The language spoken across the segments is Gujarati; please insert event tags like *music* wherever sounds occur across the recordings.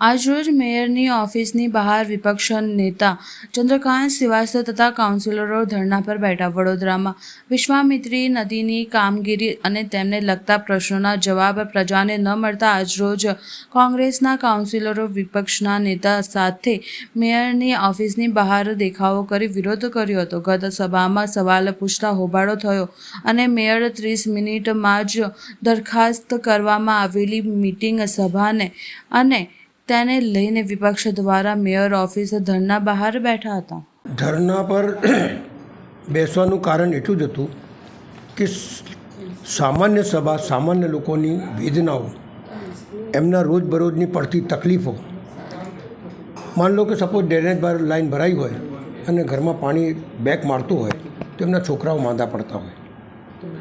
આજરોજ મેયરની ઓફિસની બહાર વિપક્ષ નેતા ચંદ્રકાંત શ્રીવાસ્તવ તથા કાઉન્સિલરો ધરણા પર બેઠા. વડોદરામાં વિશ્વામિત્રી નદીની કામગીરી અને તેમને લગતા પ્રશ્નોના જવાબ પ્રજાને ન મળતા આજરોજ કોંગ્રેસના કાઉન્સિલરો વિપક્ષના નેતા સાથે મેયરની ઓફિસની બહાર દેખાવો કરી વિરોધ કર્યો હતો. ગત સભામાં સવાલ પૂછતા હોબાળો થયો અને મેયર ત્રીસ મિનિટમાં જ દરખાસ્ત કરવામાં આવેલી મીટિંગ સભાને અને તેને લઈને વિપક્ષ દ્વારા મેયર ઓફિસે ધરના બહાર બેઠા હતા. ધરના પર *clears throat* બેસવાનું કારણ એટલું જ હતું કે સામાન્ય સભા, સામાન્ય લોકોની વેદનાઓ, એમના રોજબરોજની પડતી તકલીફો. માન લો કે સપોઝ ડ્રેનેજ બાર લાઈન ભરાઈ હોય અને ઘરમાં પાણી બેક મારતું હોય તો એમના છોકરાઓ માંદા પડતા હોય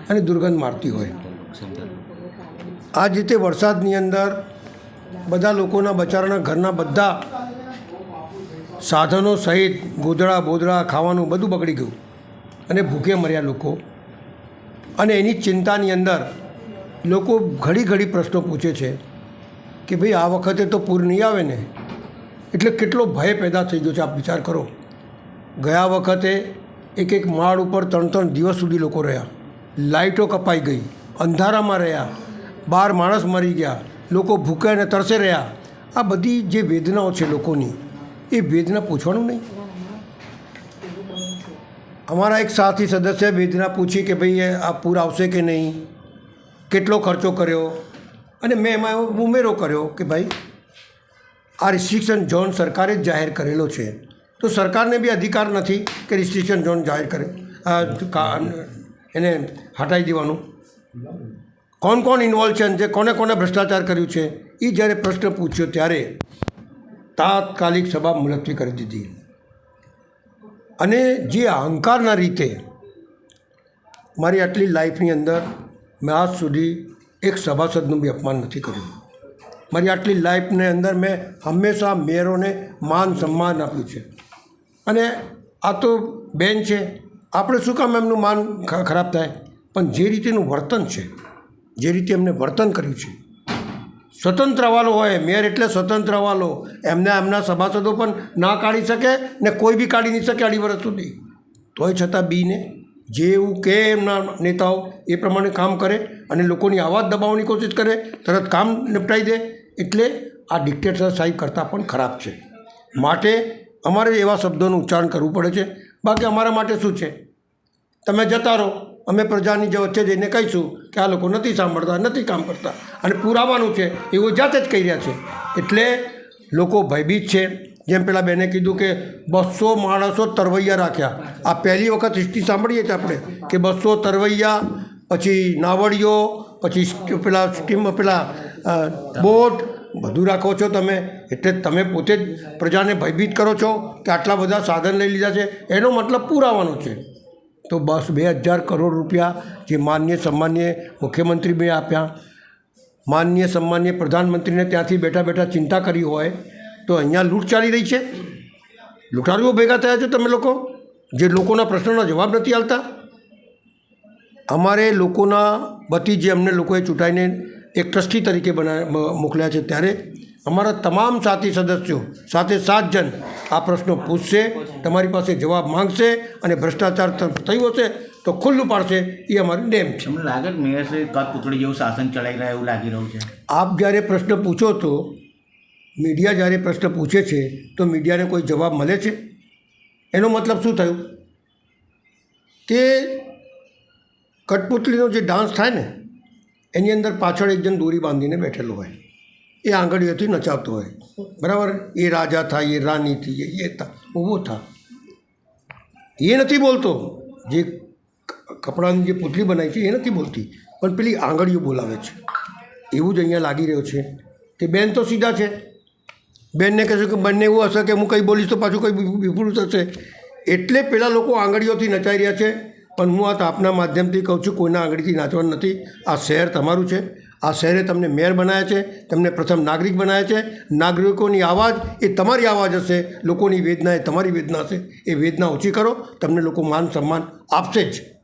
અને દુર્ગંધ મારતી હોય. આ જ રીતે વરસાદની અંદર બધા લોકોના બચારાના ઘરના બધા સાધનો સહિત ગોધડા, બોધડા, ખાવાનું બધું બગડી ગયું. અને ભૂખે મર્યા લોકો. અને એની ચિંતાની અંદર લોકો ઘડી ઘડી પ્રશ્નો પૂછે છે કે ભાઈ આ વખતે તો પૂર નહીં આવે ને? એટલે કેટલો ભય પેદા થઈ ગયો છે, આપ વિચાર કરો. ગયા વખતે એક એક માળ ઉપર ત્રણ ત્રણ દિવસ સુધી લોકો રહ્યા. લાઇટો કપાઈ ગઈ, અંધારામાં રહ્યા. બાર માણસ મરી ગયા. લોકો ભૂખ્યા અને તરસે રહ્યા. આ બધી જે વેદનાઓ છે લોકોની, એ વેદના પૂછવાનું નહીં. અમારા એક સાથી સદસ્ય વેદના પૂછી કે ભાઈ આ પૂર આવશે કે નહીં? કેટલો ખર્ચો કર્યો? અને મેં એમાં એવો ઉમેરો કર્યો કે ભાઈ, આ રિસ્ટ્રિક્શન ઝોન સરકારે જ જાહેર કરેલો છે. તો સરકારને બી અધિકાર નથી કે રિસ્ટ્રિક્શન ઝોન જાહેર કરે એને હટાવી દેવાનું. કોણ કોણ ઇન્વોલ્વ છે અને જે કોને કોને ભ્રષ્ટાચાર કર્યું છે એ જ્યારે પ્રશ્ન પૂછ્યો ત્યારે તાત્કાલિક સભા મુલતવી કરી દીધી. અને જે અહંકારના રીતે મારી આટલી લાઈફની અંદર મેં આજ સુધી એક સભાસદનું બી અપમાન નથી કર્યું. મારી આટલી લાઈફની અંદર મેં હંમેશા મેયરોને માન સન્માન આપ્યું છે. અને આ તો બેન છે, આપણે શું કામ એમનું માન ખરાબ થાય? પણ જે રીતેનું વર્તન છે જે રીતે એમને વર્તન કર્યું છે. સ્વતંત્ર હવાલો હોય, મેયર એટલે સ્વતંત્ર હવાલો એમને એમના સભાસદો પણ ના કાઢી શકે ને કોઈ બી કાઢી નહીં શકે અઢી વર્ષ સુધી. તોય છતાં બીને જે એવું કે એમના નેતાઓ એ પ્રમાણે કામ કરે અને લોકોની અવાજ દબાવવાની કોશિશ કરે, તરત કામ નિપટાઈ દે, એટલે આ ડિક્ટેટર સાહેબ કરતાં પણ ખરાબ છે. માટે અમારે એવા શબ્દોનું ઉચ્ચારણ કરવું પડે છે. બાકી અમારા માટે શું છે? તમે જતા રહો. અમે પ્રજાની જે વચ્ચે જઈને કહીશું કે આ લોકો નથી સાંભળતા, નથી કામ કરતા. અને પુરાવાનું છે, એવું જાતે જ કહી રહ્યા છે. એટલે લોકો ભયભીત છે. જેમ પેલા બેને કીધું કે બસો માણસો તરવૈયા રાખ્યા. આ પહેલી વખત હિસ્ટ્રી સાંભળીએ છીએ આપણે કે બસો તરવૈયા, પછી નાવડીઓ, પછી પેલા સ્ટીમ, પેલા બોટ, બધું રાખો છો તમે. એટલે તમે પોતે જ પ્રજાને ભયભીત કરો છો કે આટલા બધા સાધન લઈ લીધા છે. એનો મતલબ પુરાવાનો છે. તો બસ બે હજાર કરોડ રૂપિયા જે માન્ય સન્માન્ય મુખ્યમંત્રી આપ્યા. માન્ય સન્માન્ય પ્રધાનમંત્રીને ત્યાંથી બેઠા બેઠા ચિંતા કરી હોય તો અહીંયા લૂંટ ચાલી રહી છે. લૂંટારીઓ ભેગા થયા છો તમે લોકો? જે લોકોના પ્રશ્નોના જવાબ નથી આવતા અમારે લોકોના વતી જે અમને લોકોએ ચૂંટાઈને એક ટ્રસ્ટી તરીકે બના મોકલ્યા છે ત્યારે અમારા તમામ સાથી સદસ્યો સાથે સાત જણ આ પ્રશ્નો પૂછશે તમારી પાસે જવાબ માંગશે અને ભ્રષ્ટાચાર થયો હશે તો ખુલ્લું પાડશે એ અમારી ડેમ છે. તમને લાગે કે મેયરશ્રી કઠપૂતળી જેવું શાસન ચલાવી રહ્યા એવું લાગી રહ્યું છે? આપ જ્યારે પ્રશ્ન પૂછો તો મીડિયા જ્યારે પ્રશ્ન પૂછે છે તો મીડિયાને કોઈ જવાબ મળે છે? એનો મતલબ શું થયું? કે કઠપુતળીનો જે ડાન્સ થાય ને એની અંદર પાછળ એક જણ દોરી બાંધીને બેઠેલો હોય. એ આંગળીઓથી નચાવતો હોય. બરાબર? એ રાજા થાય, એ રાની થઈ એ થા ઊભો થા. એ નથી બોલતો. જે કપડાની જે પુતળી બનાવી છે, એ નથી બોલતી. પણ પેલી આંગળીઓ બોલાવે છે. એવું જ અહીંયા લાગી રહ્યું છે. કે બેન તો સીધા છે. બેનને કહેશું કે બંને એવું હશે કે હું કંઈ બોલીશ તો પાછું કંઈ વિપુલ થશે. એટલે પેલા લોકો આંગળીઓથી નચાઈ રહ્યા છે. પણ હું આ આપના માધ્યમથી કહું છું, કોઈના આંગળીથી નાચવાનું નથી. આ શહેર તમારું છે. આ શહેરે તમને મેયર બનાવ્યા છે, તમને પ્રથમ નાગરિક બનાવ્યા છે. નાગરિકોની આવાજ એ તમારી આવાજ હશે, લોકોની વેદના એ તમારી વેદના હશે. એ વેદના ઓછી કરો, તમને લોકો માન સન્માન આપશે જ.